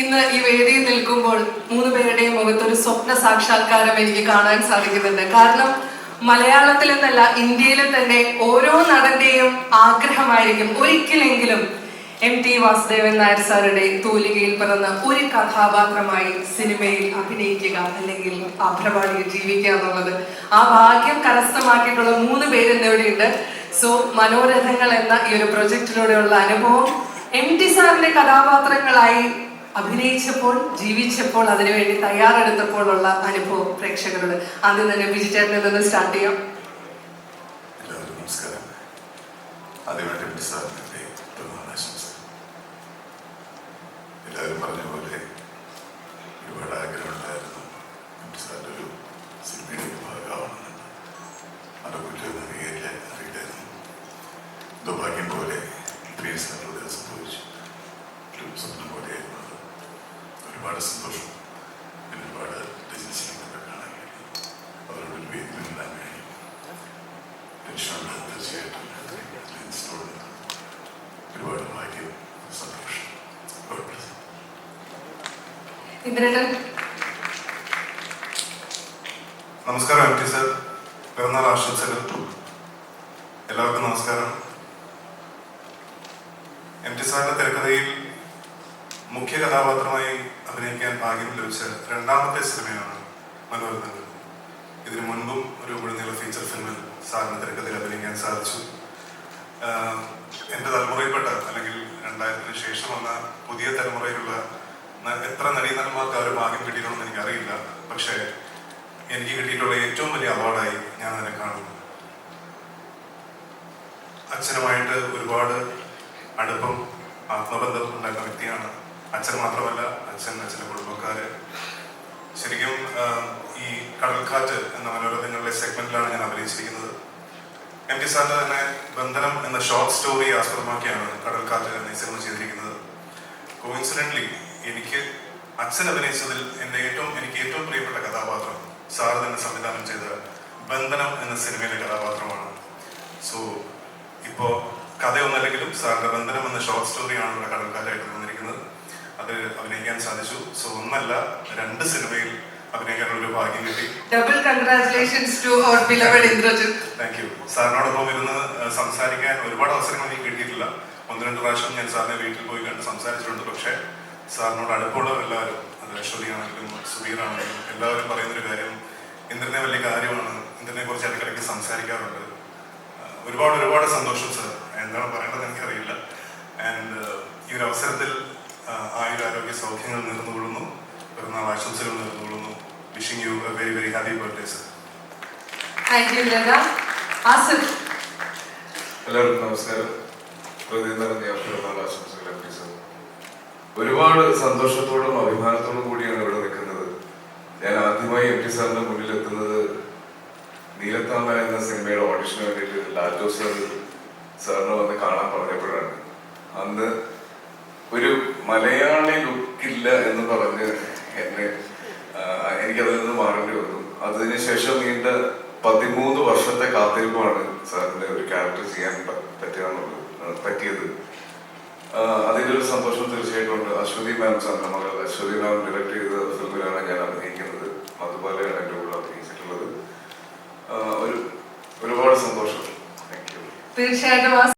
ഇന്ന് ഈ വേദിയിൽ നിൽക്കുമ്പോൾ മൂന്ന് പേരുടെയും മുഖത്തൊരു സ്വപ്ന സാക്ഷാത്കാരം എനിക്ക് കാണാൻ സാധിക്കുന്നുണ്ട്. കാരണം മലയാളത്തിൽ എന്നല്ല ഇന്ത്യയിലെ തന്നെ ഓരോ നടന്റെയും ആഗ്രഹമായിരിക്കും. ഒരിക്കലെങ്കിലും എം ടി വാസുദേവൻ നായർ സാറുടെ തൂലികയിൽ പിറന്ന ഒരു കഥാപാത്രമായി സിനിമയിൽ അഭിനയിക്കുക അല്ലെങ്കിൽ അഭ്രപാടിയിൽ ജീവിക്കുക എന്നുള്ളത്. ആ ഭാഗ്യം കരസ്ഥമാക്കിയിട്ടുള്ള മൂന്ന് പേര് ഇന്നിവിടെയുണ്ട് സോ മനോരഥങ്ങൾ എന്ന ഈ ഒരു പ്രൊജക്റ്റിലൂടെയുള്ള അനുഭവം എം ടി സാറിന്റെ കഥാപാത്രങ്ങളായി അഭിനയിച്ചപ്പോൾ ജീവിച്ചപ്പോൾ അതിനുവേണ്ടി തയ്യാറെടുത്തപ്പോൾ ഉള്ള അനുഭവം പ്രേക്ഷകരോട്. ആദ്യം തന്നെ ബിജി ചേട്ടനിൽ നിന്ന് സ്റ്റാർട്ട് ചെയ്യാം. നമസ്കാരം. ആദ്യമായിട്ട് പോലെ ഒരു പോലെ സംഭവിച്ചു. ഒരുപാട് സന്തോഷം. പിന്നെ ഒരുപാട് രചനശീലങ്ങളൊക്കെ കാണാൻ കഴിയും. അവരോട് ഒരു വേദിയിൽ നിന്നാൻ കഴിയും. ഇൻഷാല്ല തീർച്ചയായിട്ടും. ലെൻസിനോട് ഒരുപാട് ഭാഗ്യം സന്തോഷം. നമസ്കാരം എം ടി സാർ പിറന്നാൾ ആശംസകൾ. എല്ലാവർക്കും നമസ്കാരം. എം ടി സാറിന്റെ തിരക്കഥയിൽ മുഖ്യ കഥാപാത്രമായി അഭിനയിക്കാൻ ഭാഗ്യം ലഭിച്ച രണ്ടാമത്തെ സിനിമയാണ് മനോരഥങ്ങൾ ഇതിനു മുൻപും ഒരു മുഴുനീള ഫീച്ചർ ഫിലിമിൽ സാറിന് തിരക്കഥയിൽ അഭിനയിക്കാൻ സാധിച്ചു. എന്റെ തലമുറയിൽപ്പെട്ട അല്ലെങ്കിൽ രണ്ടായിരത്തിന് ശേഷം വന്ന പുതിയ തലമുറയിലുള്ള എത്ര നടീനന്മാർക്ക് ആ ഒരു ഭാഗ്യം കിട്ടിയിട്ടുണ്ടെന്ന് എനിക്കറിയില്ല. പക്ഷേ എനിക്ക് കിട്ടിയിട്ടുള്ള ഏറ്റവും വലിയ അവാർഡായി ഞാൻ അതിനെ കാണുന്നു. അച്ഛനുമായിട്ട് ഒരുപാട് അടുപ്പം ആത്മബന്ധം ഉണ്ടാക്കുന്ന വ്യക്തിയാണ് അച്ഛൻ മാത്രമല്ല അച്ഛൻ അച്ഛന്റെ കുടുംബക്കാര്. ശരിക്കും ഈ കടൽക്കാറ്റ് എന്ന മനോരഥങ്ങളുടെ സെഗ്മെന്റിലാണ് ഞാൻ അഭിനയിച്ചിരിക്കുന്നത്. എം ടി സാറിന്റെ തന്നെ ബന്ധനം എന്ന ഷോർട്ട് സ്റ്റോറി ആസ്പദമാക്കിയാണ് കടൽക്കാറ്റ് എന്ന സിനിമ ചെയ്തിരിക്കുന്നത്. കോയിൻസിഡന്റ്ലി എനിക്ക് അച്ഛൻ അഭിനയിച്ചതിൽ എന്റെ ഏറ്റവും എനിക്ക് ഏറ്റവും പ്രിയപ്പെട്ട കഥാപാത്രം സാർ തന്നെ സംവിധാനം ചെയ്ത ബന്ധനം എന്ന സിനിമയിലെ കഥാപാത്രമാണ്. സോ ഇപ്പോ കഥയൊന്നല്ലെങ്കിലും സാറിന്റെ ബന്ധനം എന്ന ഷോർട്ട് സ്റ്റോറിയാണ് ഇവിടെ കടൽക്കാറ്റായിട്ട് വന്നിരിക്കുന്നത്. അത് അഭിനയിക്കാൻ സാധിച്ചു. സോ ഒന്നല്ല രണ്ട് സിനിമയിൽ അഭിനയിക്കാനുള്ള ഭാഗ്യം കിട്ടി. Double congratulations to our beloved Indrajith. Thank you സാറിനോടൊപ്പം ഇരുന്ന് സംസാരിക്കാൻ ഒരുപാട് അവസരങ്ങൾ എനിക്ക് കിട്ടിയിട്ടില്ല. ഒന്ന് രണ്ട് പ്രാവശ്യം ഞാൻ സാറിനെ വീട്ടിൽ പോയി കണ്ട് സംസാരിച്ചിട്ടുണ്ട്. പക്ഷേ സാറിനോട് അടുപ്പമുള്ളവർ എല്ലാവരും അത് അശ്വതിയാണെങ്കിലും സുബീറാണെങ്കിലും എല്ലാവരും പറയുന്നൊരു കാര്യം ഇന്ദ്രനെ വലിയ കാര്യമാണ്. ഇന്ദ്രനെ കുറിച്ച് ഇടയ്ക്കിടയ്ക്ക് സംസാരിക്കാറുണ്ട്. ഒരുപാട് ഒരുപാട് സന്തോഷം സാർ. എന്താണ് പറയേണ്ടത് എനിക്കറിയില്ല. ആൻഡ് ഈ ഒരു അവസരത്തിൽ ആയുരാരോഗ്യ സൗഖ്യങ്ങൾ നേർന്നുകൊള്ളുന്നു. പിറന്നാൾ ആശംസകൾ നേർന്നുകൊള്ളുന്നു. Wishing you a very very happy birthday sir thank you Latha Asif എല്ലാവർക്കും നമസ്കാരം. ഹൃദയം നിറഞ്ഞ പിറന്നാൾ ആശംസകൾ അർപ്പിച്ചത് ഒരുപാട് സന്തോഷത്തോടും അഭിമാനത്തോടും കൂടിയാണ് ഇവിടെ നിൽക്കുന്നത്. ഞാൻ ആദ്യമായി എം ടി സാറിന്റെ മുന്നിൽ എത്തുന്നത് നീലത്താമ എന്ന സിനിമയുടെ ഓഡിഷന് വേണ്ടിയിട്ട് ലാറ്റോ സാറിന് സാറിനെ വന്ന് കാണാൻ പറഞ്ഞപ്പോഴാണ്. അന്ന് മലയാളി ലുക്കില്ല എന്ന് പറഞ്ഞ് എന്നെ എനിക്കതിൽ നിന്ന് മാറേണ്ടി വന്നു. അതിനുശേഷം നീണ്ട പതിമൂന്ന് വർഷത്തെ കാത്തിരിപ്പാണ് സാറിന്റെ ഒരു ക്യാരക്ടർ ചെയ്യാൻ പറ്റിയാണുള്ളത് പറ്റിയത്. അതിലൊരു സന്തോഷം തീർച്ചയായിട്ടും ഉണ്ട് അശ്വതി മാം സാറിന്റെ മകൾ അശ്വതി മാം ഡയറക്ട് ചെയ്ത ഫിലിമിലാണ് ഞാൻ അഭിനയിക്കുന്നത്. അതുപോലെയാണ് എന്റെ കൂടെ അഭിനയിച്ചിട്ടുള്ളത്. ഒരു ഒരുപാട് സന്തോഷം. തീർച്ചയായിട്ടും